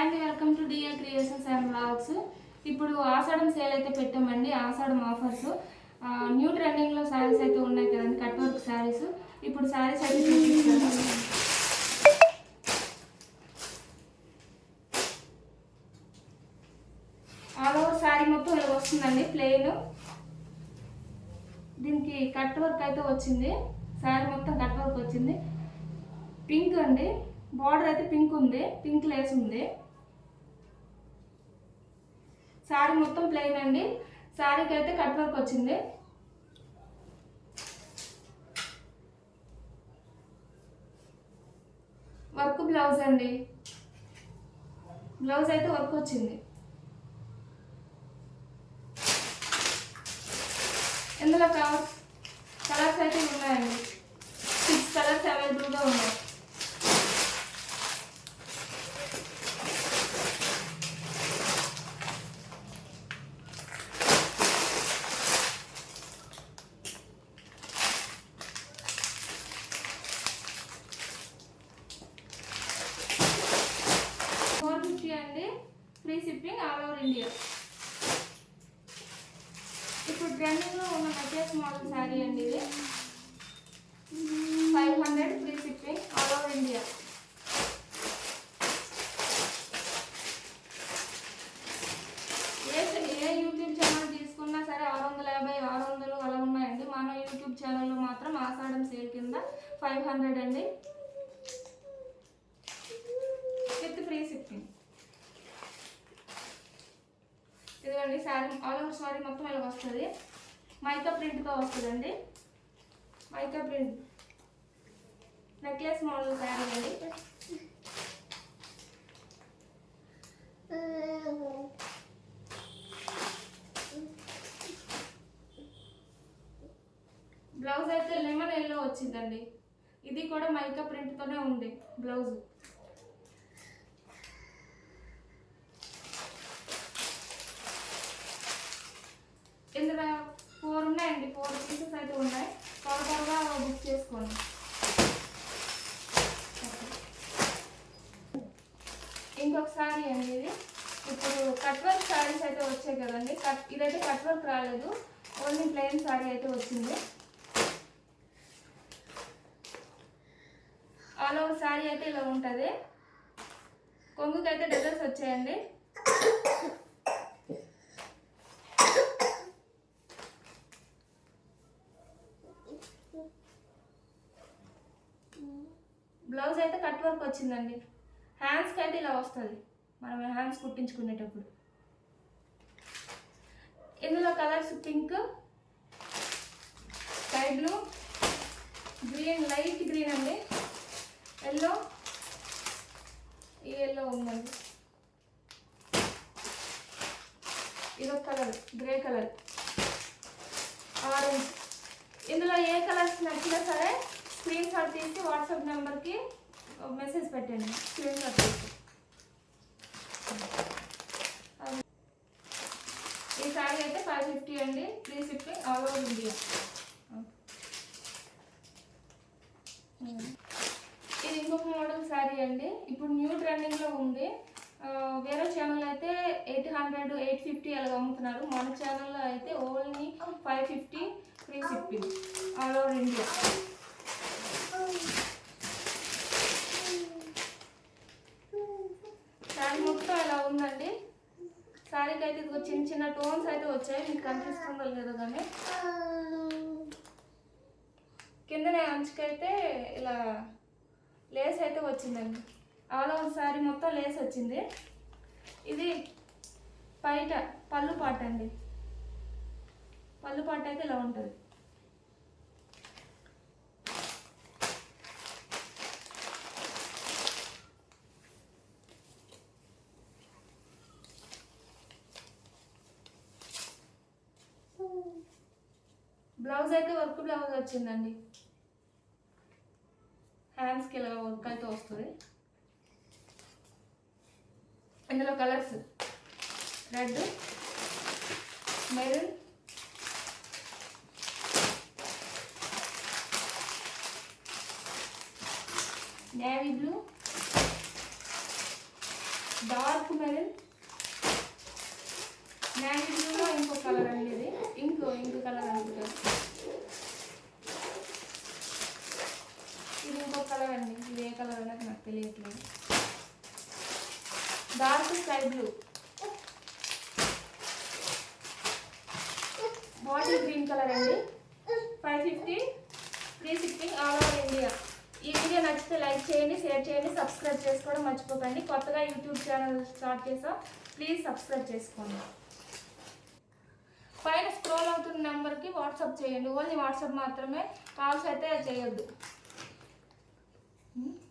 Hi అండి welcome to DL creations and blogs ఇప్పుడు ఆషాఢం sale అయితే పెట్టామండి ఆషాఢం ఆఫర్స్ న్యూ ట్రెండింగ్లో శారీస్ అయితే ఉన్నాయి కదండి కట్ వర్క్ శారీస్ ఇప్పుడు శారీస్ అయితే చూపిస్తాను. ఆల్ ఓవర్ శారీ మొత్తం ఇలా వస్తుందండి ప్లెయిన్ దీనికి కట్ వర్క్ అయితే వచ్చింది. శారీ మొత్తం కట్ వర్క్ వచ్చింది. పింక్ అండి బార్డర్ అయితే పింక్ ఉంది పింక్ లేస్ ఉంది. శారీ మొత్తం ప్లెయిన్ అండి. శారీకి అయితే కట్ వర్క్ వచ్చింది. వర్క్ బ్లౌజ్ అండి. బ్లౌజ్ అయితే వర్క్ వచ్చింది. ఇందులో కలర్స్ కలర్స్ అయితే ఉన్నాయండి సిక్స్ కలర్స్ అవైలబుల్గా ఉన్నాయి ఫోర్ ఫిఫ్టీ అండి free shipping all over India ఇప్పుడు ట్రెండింగ్లో ఉన్న నెక్లెస్ మోడల్ శారీ అండి ఇది. Five hundred free shipping all over India ఏ ఏ యూట్యూబ్ ఛానల్ తీసుకున్నా సరే ఆరు వందల యాభై ఆరు వందలు అలా ఉన్నాయండి. మన యూట్యూబ్ ఛానల్లో మాత్రం ఆషాఢం సేల్ కింద ఫైవ్ హండ్రెడ్ అండి. విత్ ఫ్రీ షిప్పింగ్ ఇదిగోండి శారీ ఆల్ ఓవర్ శారీ మొత్తం ఇలా వస్తుంది. మైకా ప్రింట్తో వస్తుందండి. Mica print. Necklace model sari అండి బ్లౌజ్ అయితే లెమన్ ఎల్లో వచ్చిందండి. ఇది కూడా మైకా ప్రింట్తోనే ఉంది బ్లౌజ్. ఇందులో ఫోర్ ఉన్నాయండి. ఫోర్ పీసెస్ అయితే ఉన్నాయి. త్వర త్వరగా బుక్ చేసుకోండి. ఇంకొక సారీ అండి ఇది. ఇప్పుడు కట్ వర్క్ శారీస్ అయితే వచ్చాయి కదండి. కట్ ఇదైతే కట్ వర్క్ రాలేదు. ఓన్లీ ప్లెయిన్ శారీ అయితే వచ్చింది. ఆల్ ఓవర్ శారీ అయితే ఇలా ఉంటుంది. కొంగుకైతే అయితే వచ్చాయండి. బ్లౌజ్ అయితే కట్ వర్క్ వచ్చిందండి. హ్యాండ్స్కి అయితే ఇలా వస్తుంది. మనం హ్యాండ్స్ కుట్టించుకునేటప్పుడు. ఇందులో colours pink sky blue green light green అండి. ఎల్లో ఈ ఎల్లో ఉందండి. ఇదొక కలర్ గ్రే కలర్ ఆరెంజ్ ఇందులో ఏ కలర్స్ నచ్చినా సరే స్క్రీన్ షాట్ తీసి వాట్సాప్ నెంబర్కి మెసేజ్ పెట్టండి. స్క్రీన్ షాట్ తీసి. ఈ శారీ అయితే ఫైవ్ ఫిఫ్టీ అండి. Three fifty all over India. ఇది ఇంకొక మోడల్ శారీ అండి. ఇప్పుడు న్యూ ట్రెండింగ్లో ఉంది. వేరే ఛానల్ అయితే ఎయిట్ హండ్రెడ్ ఎయిట్ ఫిఫ్టీ అలాగ అమ్ముతున్నారు. మన ఛానల్లో అయితే only five fifty free shipping all over India sari మొత్తం ఇలా ఉందండి శారీకి అయితే ఇదిగో చిన్న చిన్న టోన్స్ అయితే వచ్చాయి. మీకు కనిపిస్తుందో లేదో కానీ. కిందనే అంచుకైతే ఇలా లేస్ అయితే వచ్చిందండి. ఆల్ ఓవర్ శారీ మొత్తం లేస్ వచ్చింది. ఇది బయట పళ్ళు పాట అండి పళ్ళు పాట అయితే ఇలా ఉంటుంది. బ్లౌజ్ అయితే వర్క్ బ్లౌజ్ వచ్చిందండి. హ్యాండ్స్కి ఇలా వర్క్ అయితే వస్తుంది. ఇందులో colours red maroon navy blue dark maroon navy బ్లూలో ఇంకో కలర్ అండి ఇది. ఇంకో ఇంకో కలర్ అనుకుంటారు ఇది ఇంకో కలర్ అండి ఇది ఏ కలర్ అనేది నాకు తెలియట్లేదు. Dark sky blue. Bottle green colour అండి. Five fifty three sixty all over India. ఈ వీడియో నచ్చితే లైక్ చేయండి షేర్ చేయండి సబ్స్క్రైబ్ చేసుకోవడం మర్చిపోకండి. కొత్తగా యూట్యూబ్ ఛానల్ స్టార్ట్ చేసాం ప్లీజ్ సబ్స్క్రైబ్ చేసుకోండి. పైన స్క్రోల్ అవుతున్న నెంబర్కి వాట్సాప్ చేయండి. ఓన్లీ వాట్సాప్ మాత్రమే కాల్స్ అయితే చేయొద్దు. Hmm?